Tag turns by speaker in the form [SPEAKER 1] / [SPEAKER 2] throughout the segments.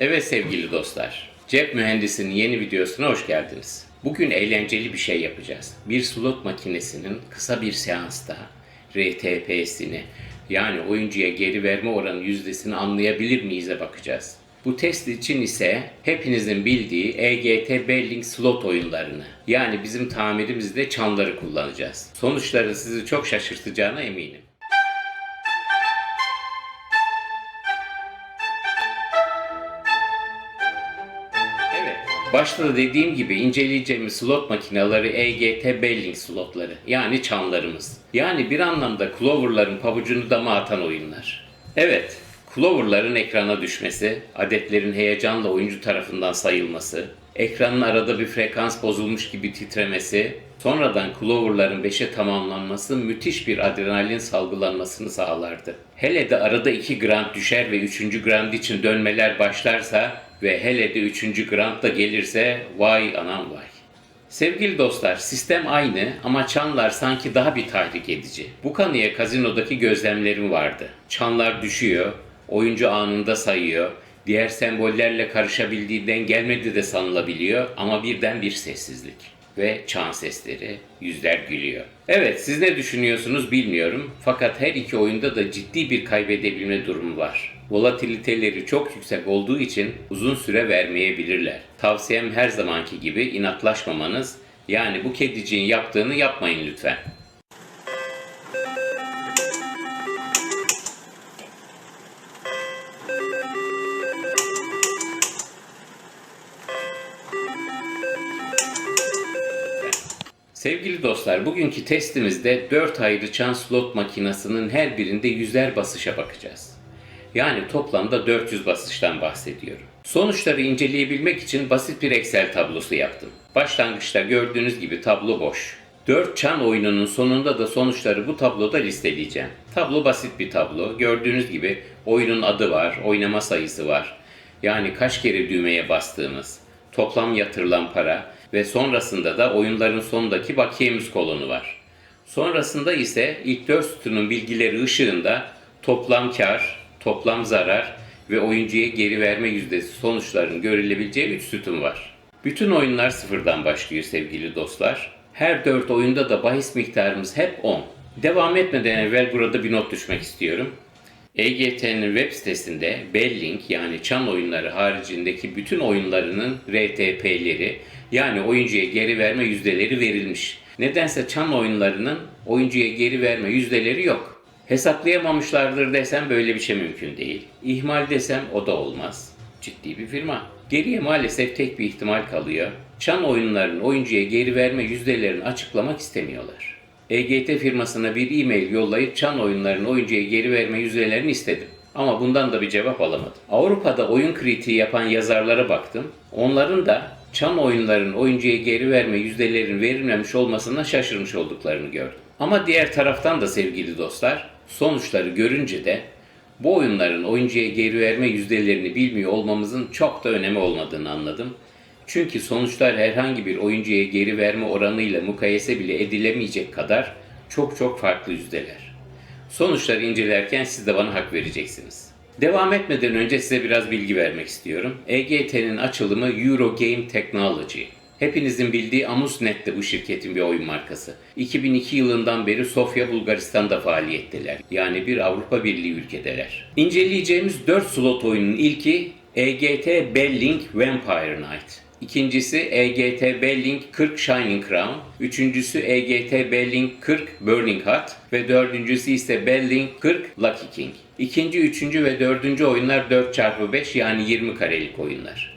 [SPEAKER 1] Evet sevgili dostlar, Cep Mühendisi'nin yeni videosuna hoş geldiniz. Bugün eğlenceli bir şey yapacağız. Bir slot makinesinin kısa bir seansta RTP'sini yani oyuncuya geri verme oranı yüzdesini anlayabilir miyiz'e bakacağız. Bu test için ise hepinizin bildiği EGT Belling slot oyunlarını yani bizim tamirimizde çanları kullanacağız. Sonuçları sizi çok şaşırtacağına eminim. Başta da dediğim gibi inceleyeceğimiz slot makineleri EGT Belling slotları. Yani çanlarımız. Yani bir anlamda Clover'ların pabucunu dama atan oyunlar. Evet. Clover'ların ekrana düşmesi, adetlerin heyecanla oyuncu tarafından sayılması, ekranın arada bir frekans bozulmuş gibi titremesi, sonradan Clover'ların 5'e tamamlanması müthiş bir adrenalin salgılanmasını sağlardı. Hele de arada 2 grand düşer ve 3. grand için dönmeler başlarsa ve hele de 3. grand da gelirse vay anam vay. Sevgili dostlar, sistem aynı ama çanlar sanki daha bir tahrik edici. Bu kanıya kazinodaki gözlemlerim vardı. Çanlar düşüyor, oyuncu anında sayıyor, diğer sembollerle karışabildiğinden gelmedi de sanılabiliyor ama birden bir sessizlik ve çan sesleri, yüzler gülüyor. Evet siz ne düşünüyorsunuz bilmiyorum fakat her iki oyunda da ciddi bir kaybedebilme durumu var. Volatiliteleri çok yüksek olduğu için uzun süre vermeyebilirler. Tavsiyem her zamanki gibi inatlaşmamanız yani bu kediciğin yaptığını yapmayın lütfen. Sevgili dostlar, bugünkü testimizde 4 ayrı çan slot makinesinin her birinde yüzer basışa bakacağız. Yani toplamda 400 basıştan bahsediyorum. Sonuçları inceleyebilmek için basit bir Excel tablosu yaptım. Başlangıçta gördüğünüz gibi tablo boş. 4 çan oyununun sonunda da sonuçları bu tabloda listeleyeceğim. Tablo basit bir tablo. Gördüğünüz gibi oyunun adı var, oynama sayısı var. Yani kaç kere düğmeye bastığımız, toplam yatırılan para ve sonrasında da oyunların sonundaki bakiyemiz kolonu var. Sonrasında ise ilk 4 sütunun bilgileri ışığında toplam kar, toplam zarar ve oyuncuya geri verme yüzdesi sonuçlarının görülebileceği 3 sütun var. Bütün oyunlar sıfırdan başlıyor sevgili dostlar. Her 4 oyunda da bahis miktarımız hep 10. Devam etmeden evvel burada bir not düşmek istiyorum. EGT'nin web sitesinde Belling yani çan oyunları haricindeki bütün oyunlarının RTP'leri yani oyuncuya geri verme yüzdeleri verilmiş. Nedense çan oyunlarının oyuncuya geri verme yüzdeleri yok. Hesaplayamamışlardır desem böyle bir şey mümkün değil. İhmal desem o da olmaz. Ciddi bir firma. Geriye maalesef tek bir ihtimal kalıyor. Çan oyunlarının oyuncuya geri verme yüzdelerini açıklamak istemiyorlar. EGT firmasına bir e-mail yollayıp çan oyunlarının oyuncuya geri verme yüzdelerini istedim. Ama bundan da bir cevap alamadım. Avrupa'da oyun kritiği yapan yazarlara baktım. Onların da çan oyunların oyuncuya geri verme yüzdelerinin verilmemiş olmasına şaşırmış olduklarını gördüm. Ama diğer taraftan da sevgili dostlar, sonuçları görünce de bu oyunların oyuncuya geri verme yüzdelerini bilmiyor olmamızın çok da önemi olmadığını anladım. Çünkü sonuçlar herhangi bir oyuncuya geri verme oranıyla mukayese bile edilemeyecek kadar çok çok farklı yüzdeler. Sonuçları incelerken siz de bana hak vereceksiniz. Devam etmeden önce size biraz bilgi vermek istiyorum. EGT'nin açılımı Euro Game Technology. Hepinizin bildiği Amusnet de bu şirketin bir oyun markası. 2002 yılından beri Sofya, Bulgaristan'da faaliyetteler. Yani bir Avrupa Birliği ülkedeler. İnceleyeceğimiz 4 slot oyunun ilki EGT Belling Vampire Night. İkincisi EGT Belling 40 Shining Crown. Üçüncüsü EGT Belling 40 Burning Hut. Ve dördüncüsü ise Belling 40 Lucky King. İkinci, üçüncü ve dördüncü oyunlar 4x5 yani 20 karelik oyunlar.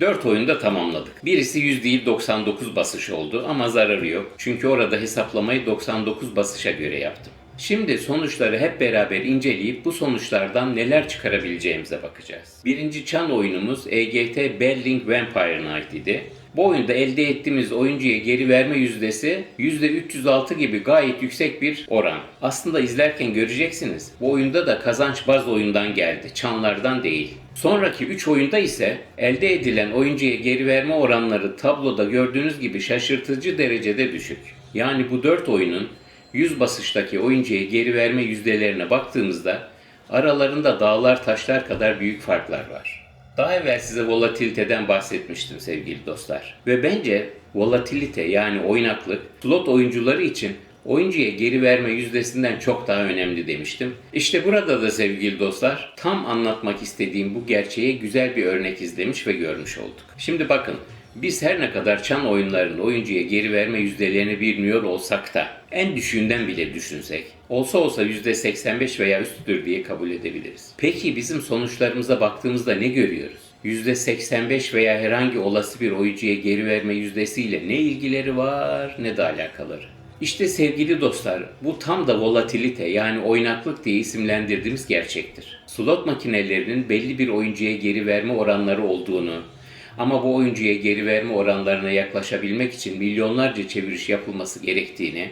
[SPEAKER 1] 4 oyunda tamamladık. Birisi 100 değil 99 basış oldu ama zararı yok. Çünkü orada hesaplamayı 99 basışa göre yaptım. Şimdi sonuçları hep beraber inceleyip bu sonuçlardan neler çıkarabileceğimize bakacağız. Birinci çan oyunumuz EGT Belling Vampire Knight idi. Bu oyunda elde ettiğimiz oyuncuya geri verme yüzdesi %306 gibi gayet yüksek bir oran. Aslında izlerken göreceksiniz. Bu oyunda da kazanç baz oyundan geldi, çanlardan değil. Sonraki 3 oyunda ise elde edilen oyuncuya geri verme oranları tabloda gördüğünüz gibi şaşırtıcı derecede düşük. Yani bu 4 oyunun 100 basıştaki oyuncuya geri verme yüzdelerine baktığımızda aralarında dağlar taşlar kadar büyük farklar var. Daha evvel size volatiliteden bahsetmiştim sevgili dostlar. Ve bence volatilite yani oynaklık slot oyuncuları için oyuncuya geri verme yüzdesinden çok daha önemli demiştim. İşte burada da sevgili dostlar tam anlatmak istediğim bu gerçeğe güzel bir örnek izlemiş ve görmüş olduk. Şimdi bakın biz her ne kadar çan oyunlarının oyuncuya geri verme yüzdelerini bilmiyor olsak da en düşüğünden bile düşünsek olsa olsa %85 veya üstüdür diye kabul edebiliriz. Peki bizim sonuçlarımıza baktığımızda ne görüyoruz? %85 veya herhangi olası bir oyuncuya geri verme yüzdesiyle ne ilgileri var ne de alakaları. İşte sevgili dostlar bu tam da volatilite yani oynaklık diye isimlendirdiğimiz gerçektir. Slot makinelerinin belli bir oyuncuya geri verme oranları olduğunu ama bu oyuncuya geri verme oranlarına yaklaşabilmek için milyonlarca çeviriş yapılması gerektiğini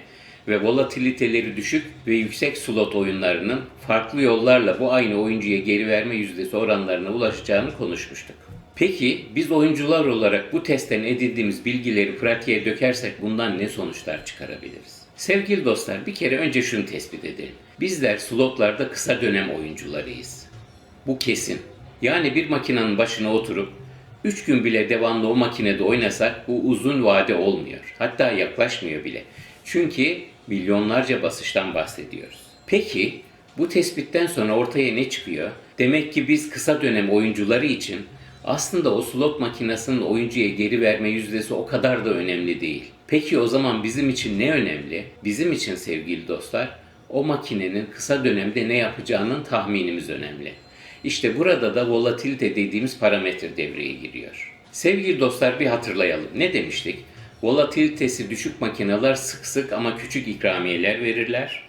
[SPEAKER 1] ve volatiliteleri düşük ve yüksek slot oyunlarının farklı yollarla bu aynı oyuncuya geri verme yüzdesi oranlarına ulaşacağını konuşmuştuk. Peki biz oyuncular olarak bu testten edindiğimiz bilgileri pratiğe dökersek bundan ne sonuçlar çıkarabiliriz? Sevgili dostlar bir kere önce şunu tespit edelim. Bizler slotlarda kısa dönem oyuncularıyız. Bu kesin. Yani bir makinenin başına oturup 3 gün bile devamlı o makinede oynasak bu uzun vade olmuyor. Hatta yaklaşmıyor bile. Çünkü milyonlarca basıştan bahsediyoruz. Peki bu tespitten sonra ortaya ne çıkıyor? Demek ki biz kısa dönem oyuncuları için aslında o slot makinesinin oyuncuya geri verme yüzdesi o kadar da önemli değil. Peki o zaman bizim için ne önemli? Bizim için sevgili dostlar o makinenin kısa dönemde ne yapacağının tahminimiz önemli. İşte burada da volatilite dediğimiz parametre devreye giriyor. Sevgili dostlar bir hatırlayalım. Ne demiştik? Volatilitesi düşük makineler sık sık ama küçük ikramiyeler verirler.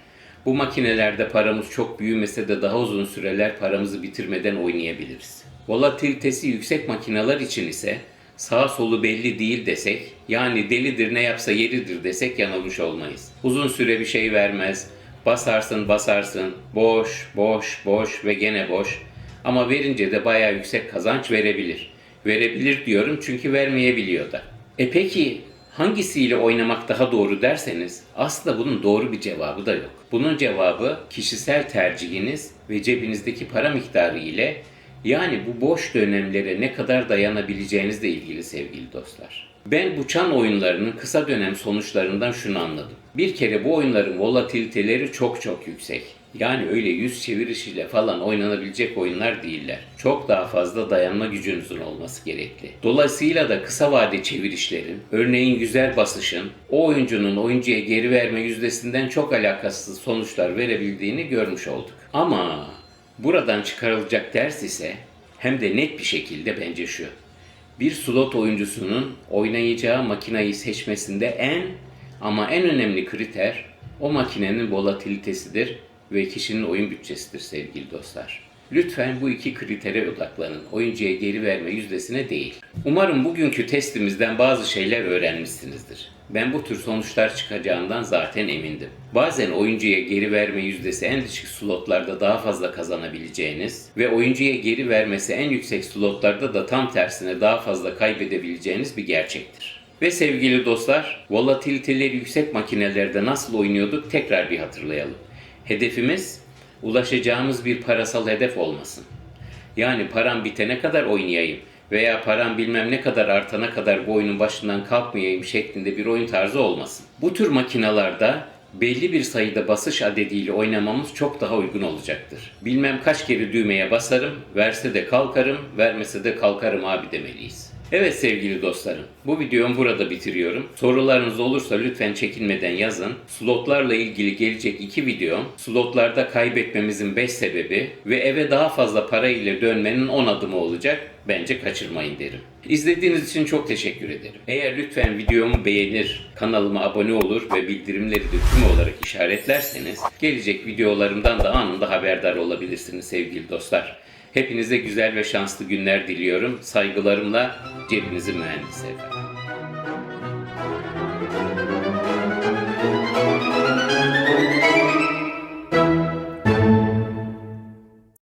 [SPEAKER 1] Bu makinelerde paramız çok büyümese de daha uzun süreler paramızı bitirmeden oynayabiliriz. Volatilitesi yüksek makineler için ise sağ solu belli değil desek, yani delidir ne yapsa yeridir desek yanılmış olmayız. Uzun süre bir şey vermez, basarsın basarsın, boş, boş, boş ve gene boş. Ama verince de bayağı yüksek kazanç verebilir. Verebilir diyorum çünkü vermeyebiliyor da. E peki hangisiyle oynamak daha doğru derseniz aslında bunun doğru bir cevabı da yok. Bunun cevabı kişisel tercihiniz ve cebinizdeki para miktarı ile yani bu boş dönemlere ne kadar dayanabileceğinizle ilgili sevgili dostlar. Ben bu çan oyunlarının kısa dönem sonuçlarından şunu anladım. Bir kere bu oyunların volatiliteleri çok çok yüksek. Yani öyle yüz çevirişiyle falan oynanabilecek oyunlar değiller. Çok daha fazla dayanma gücünüzün olması gerekli. Dolayısıyla da kısa vade çevirişlerin, örneğin güzel basışın, o oyuncunun oyuncuya geri verme yüzdesinden çok alakasız sonuçlar verebildiğini görmüş olduk. Ama buradan çıkarılacak ders ise hem de net bir şekilde bence şu. Bir slot oyuncusunun oynayacağı makinayı seçmesinde en ama en önemli kriter o makinenin volatilitesidir ve kişinin oyun bütçesidir sevgili dostlar. Lütfen bu iki kritere odaklanın. Oyuncuya geri verme yüzdesine değil. Umarım bugünkü testimizden bazı şeyler öğrenmişsinizdir. Ben bu tür sonuçlar çıkacağından zaten emindim. Bazen oyuncuya geri verme yüzdesi en düşük slotlarda daha fazla kazanabileceğiniz ve oyuncuya geri vermesi en yüksek slotlarda da tam tersine daha fazla kaybedebileceğiniz bir gerçektir. Ve sevgili dostlar, volatiliteleri yüksek makinelerde nasıl oynuyorduk tekrar bir hatırlayalım. Hedefimiz ulaşacağımız bir parasal hedef olmasın. Yani param bitene kadar oynayayım veya param bilmem ne kadar artana kadar bu oyunun başından kalkmayayım şeklinde bir oyun tarzı olmasın. Bu tür makinalarda belli bir sayıda basış adediyle oynamamız çok daha uygun olacaktır. Bilmem kaç kere düğmeye basarım, verse de kalkarım, vermese de kalkarım abi demeliyiz. Evet sevgili dostlarım, bu videomu burada bitiriyorum. Sorularınız olursa lütfen çekinmeden yazın. Slotlarla ilgili gelecek iki videom, slotlarda kaybetmemizin 5 sebebi ve eve daha fazla para ile dönmenin 10 adımı olacak. Bence kaçırmayın derim. İzlediğiniz için çok teşekkür ederim. Eğer lütfen videomu beğenir, kanalıma abone olur ve bildirimleri de tüm olarak işaretlerseniz gelecek videolarımdan da anında haberdar olabilirsiniz sevgili dostlar. Hepinize güzel ve şanslı günler diliyorum. Saygılarımla cebinizin mühendisi efendim.